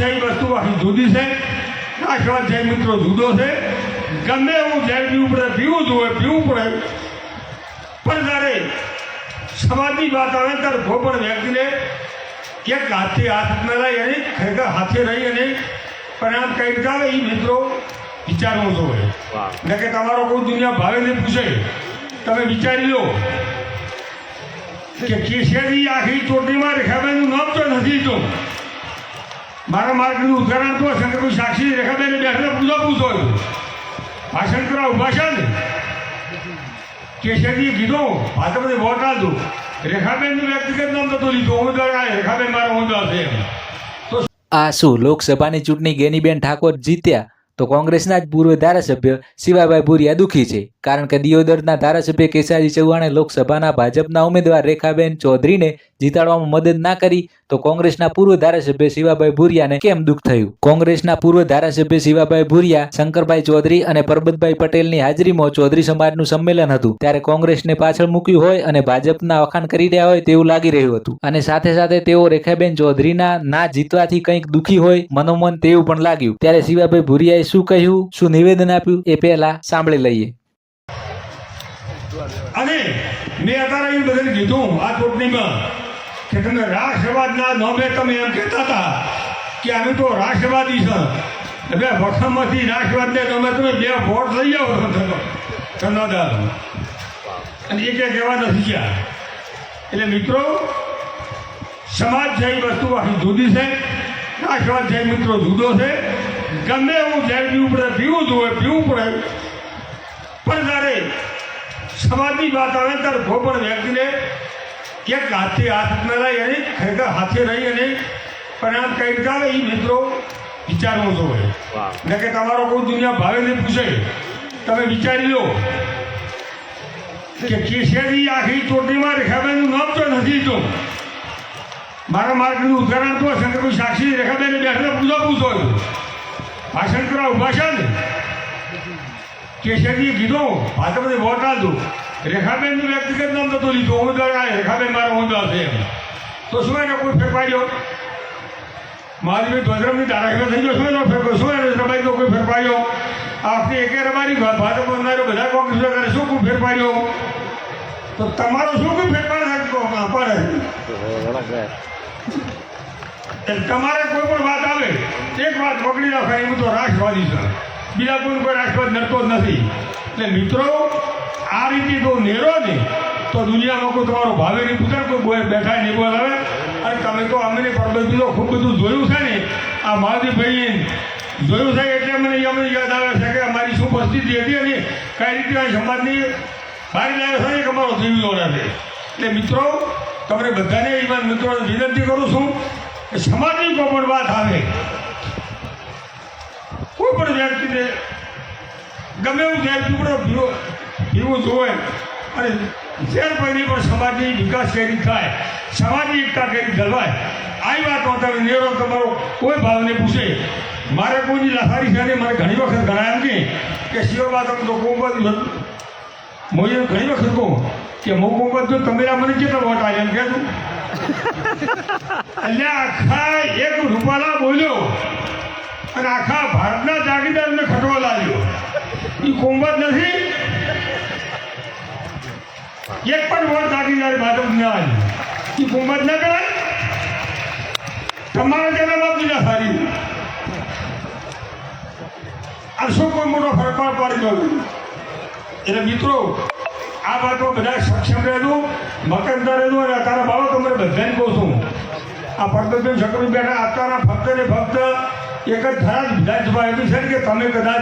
જેવી વસ્તુ આખી જુદી છે. રાષ્ટ્રવાદ જય મિત્રો જુદો છે. ગમે એવું જય પીવું પડે પીવું જ હોય પીવું પડે પણ જ્યારે સમાજની વાત આવે ત્યારે કોઈ પણ વ્યક્તિને ક્યાંક હાથથી હાથ મેળાય અને ખરેખર હાથે રહી અને પરિણામ કઈ રીતે આવે એ મિત્રો વિચારવું જોઈએ. ને કે તમારો કોઈ દુનિયા ભાવે ને પૂછે. તમે વિચારી લો કે કેસેરી આખી ચોટલીમાં રેખાબેનનું નામ તો નથી તો મારા માર્ગનું ઉદાહરણ તો શંકરભાઈ સાક્ષી રેખાબેન બેઠા પૂછો પૂછો ભાષણ કરવા ઊભા છે ને? કેશિયાજીએ કીધું ભાજપને વોટ આપજો. રેખાબેનનું વ્યક્તિગત નામ નતું લીધું. ઉમેદવાર આ, રેખાબેન મારા ઉમેદવાર છે આ શું, લોકસભાની ચૂંટણી ગેનીબેન ઠાકોર જીત્યા? તો કોંગ્રેસના જ પૂર્વ ધારાસભ્ય શિવાભાઈ ભુરિયા દુઃખી છે. કારણ કે દિયોદરના ધારાસભ્ય કેસાજી ચૌહાણે લોકસભાના ભાજપના ઉમેદવાર રેખાબેન ચૌધરીને જીતાડવામાં મદદ ના કરી, તો કોંગ્રેસના પૂર્વ ધારાસભ્ય શિવાભાઈ ભુરિયાને કેમ દુઃખ થયું? કોંગ્રેસના પૂર્વ ધારાસભ્ય શિવાભાઈ ભુરિયા, શંકરભાઈ ચૌધરી અને પરબતભાઈ પટેલની હાજરીમાં ચૌધરી સમાજનું સંમેલન હતું. ત્યારે કોંગ્રેસને પાછળ મૂક્યું હોય અને ભાજપના વખાણ કરી રહ્યા હોય તેવું લાગી રહ્યું હતું. અને સાથે સાથે તેઓ રેખાબેન ચૌધરીના ના જીતવાથી કંઈક દુઃખી હોય, મનોમન તેવું પણ લાગ્યું. ત્યારે શિવાભાઈ ભુરિયાએ શું કહ્યું, શું નિવેદન આપ્યું, એ પહેલા સાંભળી લઈએ. અને મેં અત્યારે એ બધાને કીધું આ ચૂંટણીમાં કે તમે રાષ્ટ્રવાદના નામે તમે એમ કહેતા હતા કે અમે તો રાષ્ટ્રવાદી છે. એટલે વખમથી રાષ્ટ્રવાદને તમે તમે બે વોટ લઈ આવો કન્નાદાર અને એ એક કહેવા નથી ગયા એટલે મિત્રો, સમાજ જેવી વસ્તુ આખી જુદી છે, રાષ્ટ્રવાદ જેવી મિત્રો જુદો છે. ગમે એવું જેલ પીવું પડે પીવું જ હોય પીવું પડે. પણ ત્યારે સમાજની વાત આવે ત્યારે કોઈ પણ વ્યક્તિને ક્યાંક હાથથી હાથ મેળાય અને ખરેખર હાથે રહી અને પરિણામ કઈ રીતે આવે એ મિત્રો વિચારવું જોઈએ ને કે તમારો કોઈ દુનિયા ભાવે નહીં પૂછે. તમે વિચારી લો કે કેસેરી આખી ચોટલીમાં રેખાબેનનું નામ તો નથી તો. મારા માર્ગનું ઉદાહરણ તો શંકરભાઈ સાક્ષી રેખાબેન બેઠેલા પૂછો પૂછો ભાષણ કરાવ, ભાષણ. કેશિયાજીએ કીધું ભાજપને વોટ આપજો. રેખાબેનનું વ્યક્તિગત નામ નતું લીધું. ઉમેદવાર આ રેખાબેન મારો ઉમેદવાર છે એમ. તો શું એને કોઈ ફેરફાર્યો મારી ભાઈ ધ્વજરમની ધારાસભ્ય થઈ ગયો. શું એનો ફેરફાર શું એને રબાઈનો કોઈ ફેરફાર્યો આપણે એકે રમારી ભાજપ બનાવ્યો બધા કોંગ્રેસ કરે શું કોઈ ફેરફાર્યો તો તમારો શું કોઈ ફેરફાર થાય પડે. એટલે તમારે કોઈ પણ વાત આવે, એક વાત પકડી રાખે હું તો રાષ્ટ્રવાદી છું. બીજા કોઈ કોઈ રાષ્ટ્રવાદ નડતો જ નથી. એટલે મિત્રો, આ રીતે જો નેરો ને, તો દુનિયામાં કોઈ તમારો ભાવે નહીં પૂછે કોઈ બોય બેઠા નહીં બોલાવે અને તમે તો અમને પરબંધી તો ખૂબ બધું જોયું છે ને, આ મહાદેવભાઈ જોયું છે એટલે મને અમને યાદ આવે છે કે અમારી શું પરિસ્થિતિ હતી અને કઈ રીતે આ સમાજની બારી લાવે છે કે અમારો જીવ દોડે છે. એટલે મિત્રો તમને બધાને એવા મિત્રોને વિનંતી કરું છું સમાજની કોઈ પણ વાત આવે. કોઈ પણ વ્યક્તિને ગમે એવું ઝેર ટુકડો પીવો જોઈએ અને ઝેર પીને પણ સમાજની વિકાસ કરી થાય, સમાજની એકતા કરી જળવાય. આવી વાતમાં તમે નેરો તમારો કોઈ ભાવને પૂછે. મારે કોઈની લખારી છે મને ઘણી વખત ગણાય એમ કે શિવબા તમે તો કોંબત હું. એમ ઘણી વખત કહું કે હું કોંબત જો તમે મને કેટલો વોટ આવ્યો કહેતું. એટલે આખા એક રૂપાલા બોલ્યો. અને આખા ભારતના જાગીરદારને ખટવા લાગ્યો. એ કોંબત નથી. એક પણ વોટ જાગીરદાર ભાજપ ના આવ્યો એ કોંબત ના કરાય. તમારે તેના બાપ દીધા સારી. આ શું કોઈ મોટો ફરફાર પાડી ગયો એટલે મિત્રો આ વાતો બધા સક્ષમ રહેજો મકરતા રહેજો અને અત્યારે બાળકો તમને બધાને કહું છું. આ પરબતભાઈ શકરી બેઠા અત્યારના ફક્ત ને ફક્ત એક જ જ વિધાનસભા એવી છે કે તમે કદાચ